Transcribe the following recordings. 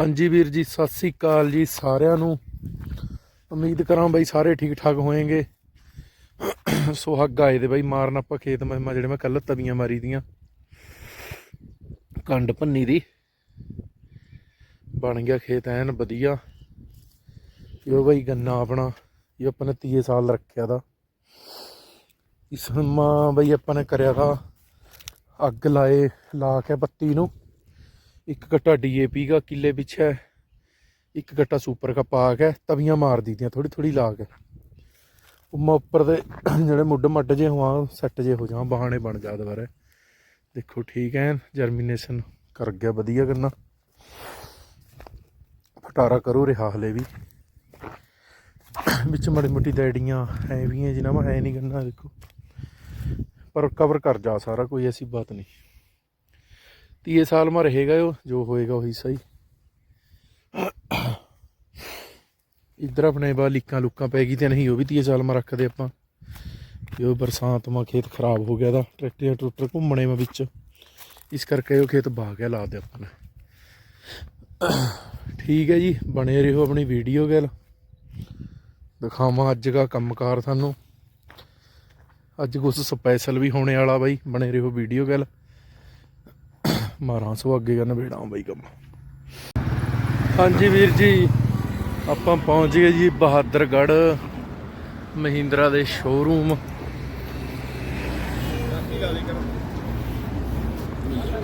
ਹਾਂਜੀ ਵੀਰ ਜੀ, ਸਤਿ ਸ੍ਰੀ ਅਕਾਲ ਜੀ ਸਾਰਿਆਂ ਨੂੰ। ਉਮੀਦ ਕਰਾਂ ਬਈ ਸਾਰੇ ਠੀਕ ਠਾਕ ਹੋਣਗੇ ਸੁਹਾਗਾ ਆਏ ਦੇ ਬਈ, ਮਾਰਨ ਆਪਾਂ ਖੇਤ ਮਹਿਮਾ ਜਿਹੜੇ ਮੈਂ ਕੱਲ ਤਵੀਆਂ ਮਾਰੀ ਦੀਆਂ। ਕੰਡ ਭੰਨੀ ਦੀ। ਬਣ ਗਿਆ ਖੇਤ ਐਨ ਵਧੀਆ। ਇਹ ਬਈ ਗੰਨਾ ਆਪਣਾ, ਇਹ ਆਪਾਂ ਨੇ 30 ਸਾਲ ਰੱਖਿਆ ਦਾ। ਇਸ ਮਾ ਬਈ ਆਪਾਂ ਨੇ ਕਰਿਆ ਦਾ, ਅੱਗ ਲਾਏ, ਲਾ ਕੇ ਬੱਤੀ ਨੂੰ। ਇੱਕ ਗੱਟਾ ਡੀਏਪੀ ਦਾ ਕਿੱਲੇ ਪਿੱਛੇ, ਇੱਕ ਗੱਟਾ ਸੁਪਰ ਕਾ ਪਾ ਕੇ ਤਵੀਆਂ ਮਾਰ ਦਿੱਤੀਆਂ ਥੋੜੀ ਥੋੜੀ ਲਾ ਕੇ ਉਮਾ ਉੱਪਰ ਦੇ ਜਿਹੜੇ ਮੁੱਢ ਮੱਡ ਜੇ ਹੋਆ ਸੈੱਟ ਜੇ ਹੋ ਜਾ ਬਹਾਨੇ ਬਣ ਜਾ ਦੁਬਾਰਾ ਦੇਖੋ, ਠੀਕ ਹੈ ਜਰਮੀਨੇਸ਼ਨ ਕਰ ਗਿਆ, ਵਧੀਆ ਕਰਨਾ। ਫਟਾਰਾ ਕਰੂ ਰਿਹਾ ਹਲੇ ਵੀ। ਵਿੱਚ ਮੜੀ ਮੁੱਟੀ ਡੈਡੀਆਂ ਐ ਵੀ ਹੈ, ਜਿਨ੍ਹਾਂ ਮੈਂ ਹੈ ਨਹੀਂ ਕਰਨਾ, ਦੇਖੋ। ਪਰ ਕਵਰ ਕਰ ਜਾ ਸਾਰਾ ਕੋਈ, ਐਸੀ ਬਾਤ ਨਹੀਂ। ਤੀਏ ਸਾਲ ਮਾ ਰਹੇਗਾ ਉਹ, ਜੋ ਹੋਏਗਾ ਉਹੀ ਸਹੀ। ਇੱਧਰ ਆਪਣੇ ਬਾ ਲੀਕਾਂ ਲੁੱਕਾਂ ਪੈ ਗਈ ਤੇ ਨਹੀਂ, ਉਹ ਵੀ ਤੀਏ ਸਾਲ ਮਾ ਰੱਖਦੇ ਆਪਾਂ। ਕਿ ਉਹ ਬਰਸਾਤ ਮਾ ਖੇਤ ਖਰਾਬ ਹੋ ਗਿਆ ਦਾ ਟਰੈਕਟਰ ਟਰੂਟਰ ਘੁੰਮਣੇ ਮਾ ਵਿੱਚ। ਇਸ ਕਰਕੇ ਉਹ ਖੇਤ ਬਾ ਗਿਆ ਲਾ ਦੇ ਆਪਾਂ ਨੇ। ਠੀਕ ਹੈ ਜੀ, ਬਣੇ ਰਹੋ ਆਪਣੀ ਵੀਡੀਓ ਗੱਲ। ਦਿਖਾਵਾਂ ਅੱਜ ਦਾ ਕੰਮਕਾਰ ਤੁਹਾਨੂੰ। ਅੱਜ ਕੁਝ ਸਪੈਸ਼ਲ ਵੀ ਹੋਣੇ ਵਾਲਾ ਬਾਈ, ਬਣੇ ਰਹੋ ਵੀਡੀਓ ਗੱਲ। ਮਾਰਾਂ, ਸੋ ਅੱਗੇ ਕਰਨ ਬੇੜਾ ਬਾਈ ਕੰਮ। ਹਾਂਜੀ ਵੀਰ ਜੀ, ਆਪਾਂ ਪਹੁੰਚ ਗਏ ਜੀ ਬਹਾਦਰਗੜ੍ਹ ਮਹਿੰਦਰਾ ਦੇ ਸ਼ੋਰੂਮ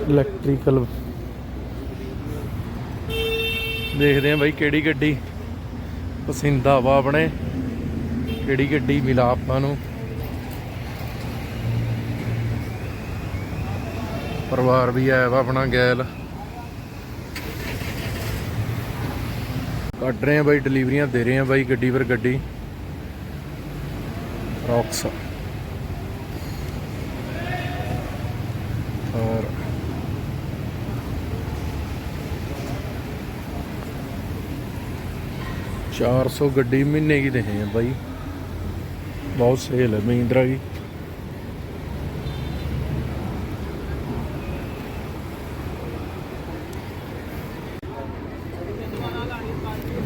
ਇਲੈਕਟ੍ਰੀਕਲ ਦੇਖਦੇ ਆਂ ਬਾਈ ਕਿਹੜੀ ਗੱਡੀ ਪਸੰਦ ਆਵਾ ਆਪਣੇ ਕਿਹੜੀ ਗੱਡੀ ਮਿਲਾ ਆਪਾਂ ਨੂੰ। ਪਰਿਵਾਰ ਵੀ ਆਇਆ ਵਾ ਆਪਣਾ ਗੈਲ। ਕੱਢ ਰਹੇ ਆ ਬਾਈ ਡਿਲੀਵਰੀਆਂ ਦੇ ਰਹੇ ਆ ਬਾਈ ਗੱਡੀ ਪਰ ਗੱਡੀ। ਰੌਕਸ। ਔਰ ਚਾਰ ਸੌ ਗੱਡੀ ਮਹੀਨੇ ਕੀ ਦੇ ਹੈ ਬਾਈ। ਬਹੁਤ ਸੇਲ ਹੈ ਮਹਿੰਦਰਾ ਦੀ।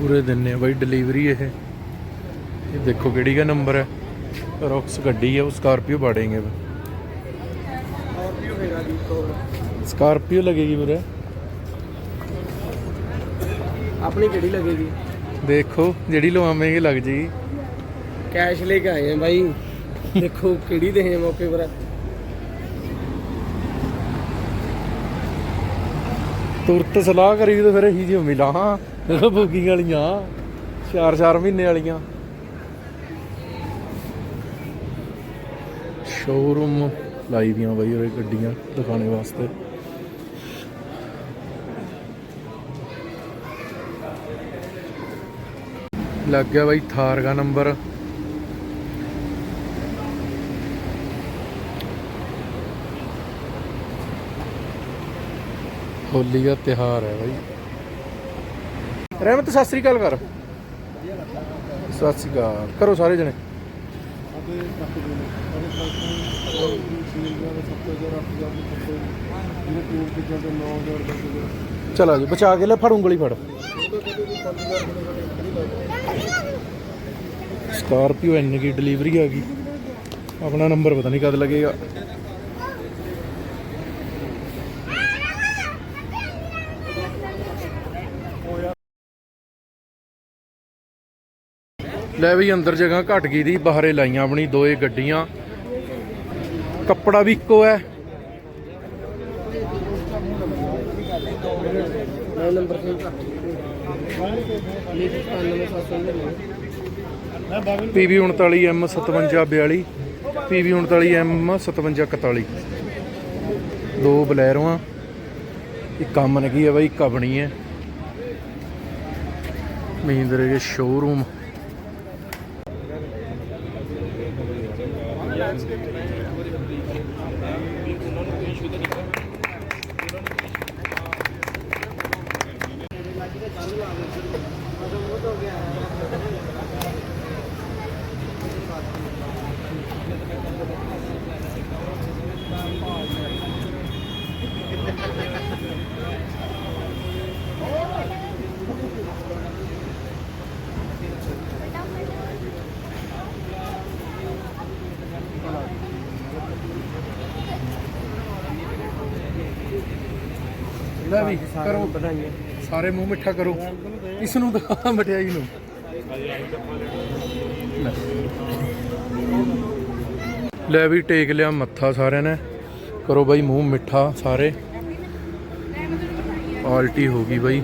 ਪੂਰੇ ਦਿੰਨੇ ਆ ਬਾਈ ਡਿਲੀਵਰੀ ਇਹ। ਇਹ ਦੇਖੋ ਕਿਹੜੀ ਦਾ ਨੰਬਰ ਹੈ। ਰੌਕਸ ਗੱਡੀ ਹੈ ਉਹ ਸਕਾਰਪੀਓ ਬਾੜेंगे ਸਕਾਰਪੀਓ ਸਕਾਰਪੀਓ ਲੱਗੇਗੀ ਵੀਰੇ। ਆਪਣੀ ਕਿਹੜੀ ਲੱਗੇਗੀ? ਦੇਖੋ ਜਿਹੜੀ ਲਵਾਵੇਂਗੇ ਲੱਗ ਜੇਗੀ। ਕੈਸ਼ ਲੈ ਕੇ ਆਏ ਆ ਬਾਈ। ਦੇਖੋ ਕਿਹੜੀ ਦੇ ਮੌਕੇ ਪਰ। ਤੁਰਤ ਸਲਾਹ ਕਰੀ ਤਾਂ ਫਿਰ ਇਹੀ ਜੀ ਮਿਲਾ ਦੇਖੋ ਬੁਕਿੰਗ ਵਾਲੀਆਂ 4-4 ਮਹੀਨੇ ਵਾਲੀਆਂ। ਸ਼ੋਰੂਮ ਲਾਈ ਦੀਆਂ ਬਾਈ ਉਹ ਗੱਡੀਆਂ ਦਿਖਾਣੇ ਵਾਸਤੇ। ਲੱਗ ਗਿਆ ਬਾਈ ਥਾਰ ਦਾ ਨੰਬਰ। ਹੋਲੀ ਦਾ ਤਿਹਾਰ ਹੈ ਬਾਈ। ਰਹਿਮਤ, ਸਤਿ ਸ੍ਰੀ ਅਕਾਲ ਕਰ ਸਤਿ ਸ੍ਰੀ ਅਕਾਲ। ਕਰੋ ਸਾਰੇ ਜਣੇ? ਚਲਾ ਜੀ ਬਚਾ ਕੇ ਲੈ ਫੜ ਉਂਗਲੀ ਫੜ। ਸਕਾਰਪੀਓ ਐਨ ਕੀ ਡਿਲੀਵਰੀ ਆ ਗਈ। ਆਪਣਾ ਨੰਬਰ ਪਤਾ ਨਹੀਂ ਕਦ ਲੱਗੇਗਾ। ਲੈ ਵੀ ਅੰਦਰ ਜਗ੍ਹਾ ਘਟ ਗਈ ਦੀ, ਬਾਹਰੇ ਲਾਈਆਂ ਆਪਣੀ ਦੋਏ ਗੱਡੀਆਂ। ਕੱਪੜਾ ਵੀ ਇੱਕੋ ਹੈ। ਮੈਂ ਨੰਬਰ ਸੇਵ ਕਰ ਲਿਖ 97 PV 39M 5742 PV 39M 5741 ਦੋ ਬਲੈਰੋਆਂ ਇੱਕ ਕੰਮ ਨਗੀ ਹੈ ਬਾਈ, ਇੱਕ ਹੈ ਮਹਿੰਦਰੇ ਦੇ ਸ਼ੋਰੂਮ ਲੈ ਵੀ, ਕਰੋ। ਵਧਾਈਆਂ ਸਾਰੇ ਮੂੰਹ ਮਿੱਠਾ ਕਰੋ। ਇਸ ਨੂੰ ਦਿਖਾ ਮਠਿਆਈ ਨੂੰ। ਲੈ। ਲੈ ਵੀ ਟੇਕ ਲਿਆ ਮੱਥਾ ਸਾਰਿਆਂ ਨੇ। ਕਰੋ ਬਾਈ ਮੂੰਹ ਮਿੱਠਾ ਸਾਰੇ। ਆਲਟੀ ਹੋ ਗਈ ਬਾਈ।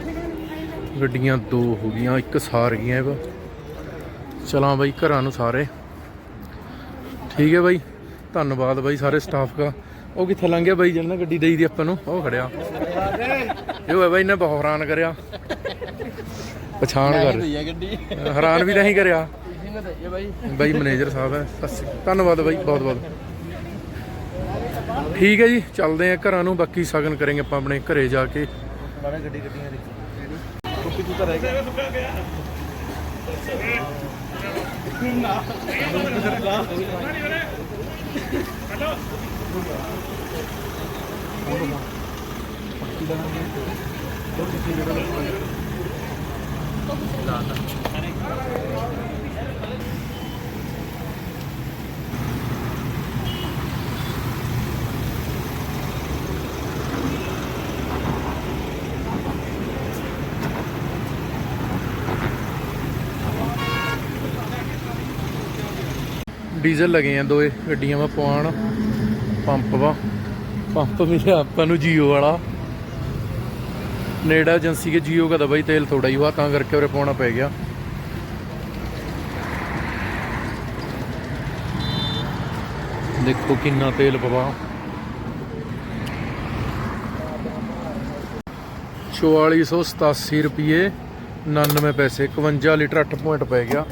ਗੱਡੀਆਂ ਦੋ ਹੋ ਗਈਆਂ, ਇੱਕ ਸਾਰ ਗਈਆਂ ਇਹ। ਚਲਾਂ ਬਾਈ ਘਰਾਂ ਨੂੰ ਸਾਰੇ। ਠੀਕ ਹੈ ਬਾਈ। ਧੰਨਵਾਦ ਬਾਈ ਸਾਰੇ ਸਟਾਫ ਦਾ। ਉਹ ਕਿੱਥੇ ਲੰਘ ਗਿਆ ਬਾਈ ਜਿਹਨਾਂ ਨੇ ਗੱਡੀ ਦੇਈ ਦੀ ਆਪਾਂ ਨੂੰ? ਉਹ ਖੜਿਆ। ਇਹ ਬਾਈ ਨੇ ਬਹੁਤ ਹੈਰਾਨ ਕਰਿਆ। ਪਛਾਣ ਕਰ। ਹੈਰਾਨ ਵੀ ਨਹੀਂ ਕਰਿਆ। ਨੇ ਬਾਈ? ਬਾਈ ਮੈਨੇਜਰ ਸਾਹਿਬ ਹੈ। ਧੰਨਵਾਦ ਬਾਈ ਬਹੁਤ ਬਹੁਤ। ਠੀਕ ਹੈ ਜੀ ਚੱਲਦੇ ਆ ਘਰਾਂ ਨੂੰ। ਬਾਕੀ ਸਗਨ ਕਰਾਂਗੇ ਆਪਾਂ ਆਪਣੇ ਘਰੇ ਜਾ ਕੇ। ਬਾਰੇ ਗੱਡੀ ਗੱਡੀਆਂ ਦੀ ਕੁੱਪੀ ਤੂੰ ਤਾਂ ਰਹਿ ਗਿਆ। ਡੀਜ਼ਲ ਲਗੇ ਆ ਦੋਏ ਗੱਡੀਆਂ ਵਾ ਪਵਾਉਣ ਪੰਪ ਵਾ। ਪੰਪ ਮਿਲਿਆ ਆਪਾਂ ਨੂੰ ਜੀਓ ਵਾਲਾ। ਨੇੜਾ ਏਜੰਸੀ ਕੇ ਜੀਓ ਦਾ ਬਾਈ ਤੇਲ ਥੋੜਾ ਹੀ ਵਾ ਤਾਂ ਕਰਕੇ ਉਰੇ ਪਾਉਣਾ ਪੈ ਗਿਆ। ਦੇਖੋ ਕਿੰਨਾ ਤੇਲ ਪਵਾ। 4487 ਰੁਪਏ 99 ਪੈਸੇ 51 ਲੀਟਰ 8 ਪੁਆਇੰਟ ਪੈ ਗਿਆ,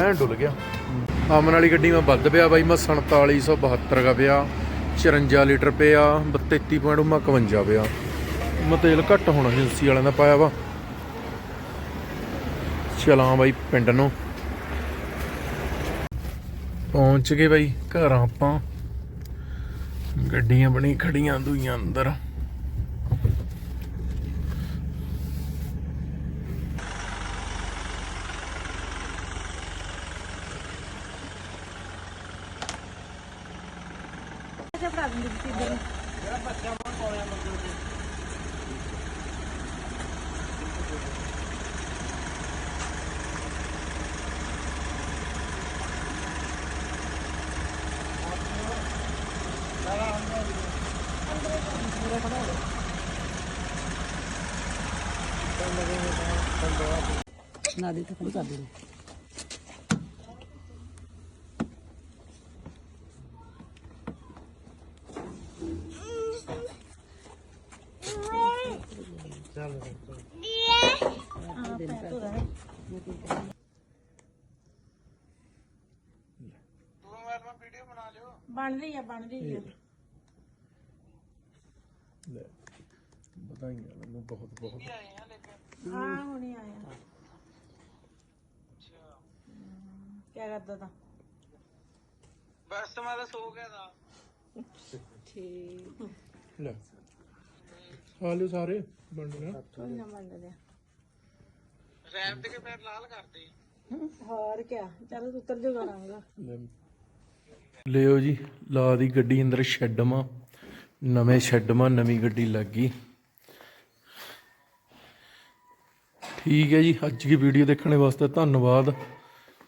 ਐਂ ਡੁੱਲ ਗਿਆ। ਆਮਨ ਵਾਲੀ ਗੱਡੀ ਮੈਂ ਵੱਧ ਪਿਆ ਬਾਈ, ਮੈਂ 4772 ਦਾ ਪਿਆ 54 ਲੀਟਰ ਪਿਆ 33 ਪੁਆਇੰਟ ਮੈਂ 51 ਪਿਆ। ਮੈਂ ਤੇਲ ਘੱਟ ਹੋਣਾ ਏਜੰਸੀ ਵਾਲਿਆਂ ਦਾ ਪਾਇਆ ਵਾ। ਚਲਾਂ ਬਾਈ ਪਿੰਡ ਨੂੰ। ਪਹੁੰਚ ਗਏ ਬਾਈ ਘਰ ਆਪਾਂ। ਗੱਡੀਆਂ ਬਣੀ ਖੜੀਆਂ ਦੂਈਆਂ ਅੰਦਰ। ਨਾ ਦੇ ਤਾਂ ਖੜੀ ਕਰ ਦੇ ਬਣ ਰਹੀ ਆ ਬਣ ਰਹੀ ਆ। ਵਧਾਈਆਂ ਮੈਨੂੰ ਬਹੁਤ ਬਹੁਤ। ਹਾਂ ਹੁਣੇ ਆਇਆ ਅੱਛਾ। ਕੀ ਕਰਦਾ ਤਾ? ਬਸ ਮੈਂ ਤਾਂ ਸੋ ਗਿਆ ਦਾ ਠੀਕ। ਲੈ। ਖਾ ਲਿਓ ਸਾਰੇ ਬਣ ਗਿਆ ਕੋਈ ਨਾ ਮੰਨ ਲਿਆ ਰੈਪ ਤੇ ਕੇ ਪੈਰ ਲਾਲ ਕਰਦੇ ਹੋਰ ਕੀ ਚੱਲ ਉਤਰ ਜੋ ਕਰਾਂਗਾ ਲਿਓ ਜੀ ਲਾ ਦੀ ਗੱਡੀ ਅੰਦਰ ਸ਼ੈੱਡ ਮਾ ਨਵੇਂ ਸ਼ੈੱਡ ਮਾ ਨਵੀਂ ਗੱਡੀ ਲੱਗ ਗਈ। ਠੀਕ ਹੈ ਜੀ ਅੱਜ ਦੀ ਵੀਡੀਓ ਦੇਖਣ ਵਾਸਤੇ ਧੰਨਵਾਦ।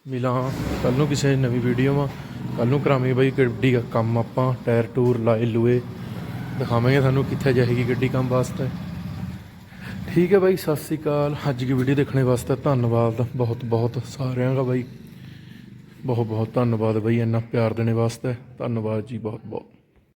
ਮਿਲਾਂ ਕੱਲ ਨੂੰ ਕਿਸੇ ਨਵੀਂ ਵੀਡੀਓ ਮਾ। ਕੱਲ ਨੂੰ ਕਰਾਂਗੇ ਬਾਈ ਗੱਡੀ ਦਾ ਕੰਮ ਆਪਾਂ ਟਾਇਰ ਟੂਰ ਲਾਏ ਲੂਏ ਦਿਖਾਵਾਂਗੇ ਤੁਹਾਨੂੰ ਕਿੱਥੇ ਜਾਏਗੀ ਗੱਡੀ ਕੰਮ ਵਾਸਤੇ। ਠੀਕ ਹੈ ਬਾਈ, ਸਤਿ ਸ੍ਰੀ ਅਕਾਲ। ਅੱਜ ਦੀ ਵੀਡੀਓ ਦੇਖਣ ਵਾਸਤੇ ਧੰਨਵਾਦ। ਬਹੁਤ ਬਹੁਤ ਸਾਰਿਆਂ ਦਾ ਬਾਈ। ਬਹੁਤ ਬਹੁਤ ਧੰਨਵਾਦ ਬਾਈ, ਇੰਨਾ ਪਿਆਰ ਦੇਣ ਵਾਸਤੇ। ਧੰਨਵਾਦ ਜੀ, ਬਹੁਤ ਬਹੁਤ।